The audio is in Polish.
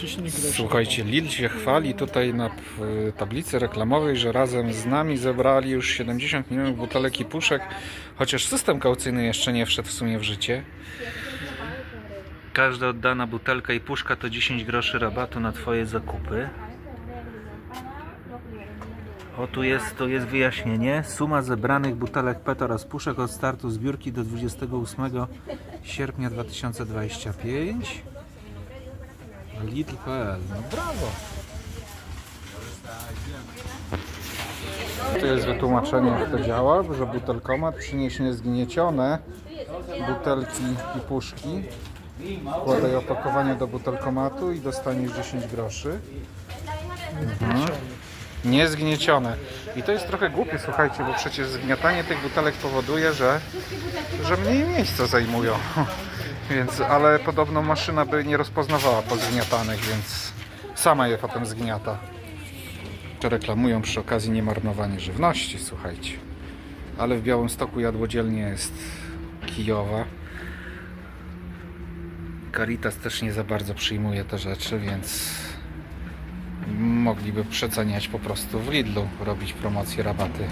10 groszy. Słuchajcie, Lil się chwali tutaj na p- tablicy reklamowej, że razem z nami zebrali już 70 milionów butelek i puszek, chociaż system kaucyjny jeszcze nie wszedł w sumie w życie. Każda oddana butelka i puszka to 10 groszy rabatu na Twoje zakupy. O, tu jest, tu jest wyjaśnienie. Suma zebranych butelek PET oraz puszek od startu zbiórki do 28 sierpnia 2025. Lidl.pl, no brawo! Tu jest wytłumaczenie jak to działa, że butelkomat przyniesie niezgniecione butelki i puszki. Wkładaj opakowanie do butelkomatu i dostaniesz 10 groszy. Mhm. Niezgniecione. I to jest trochę głupie, słuchajcie, bo przecież zgniatanie tych butelek powoduje, że, że mniej miejsca zajmują. Więc, ale podobno maszyna by nie rozpoznawała pozgniatanych, więc sama je potem zgniata. Reklamują przy okazji niemarnowanie żywności, słuchajcie. Ale w Białymstoku jadłodzielnie jest Kijowa. Caritas też nie za bardzo przyjmuje te rzeczy, więc mogliby przeceniać po prostu w Lidlu, robić promocje, rabaty.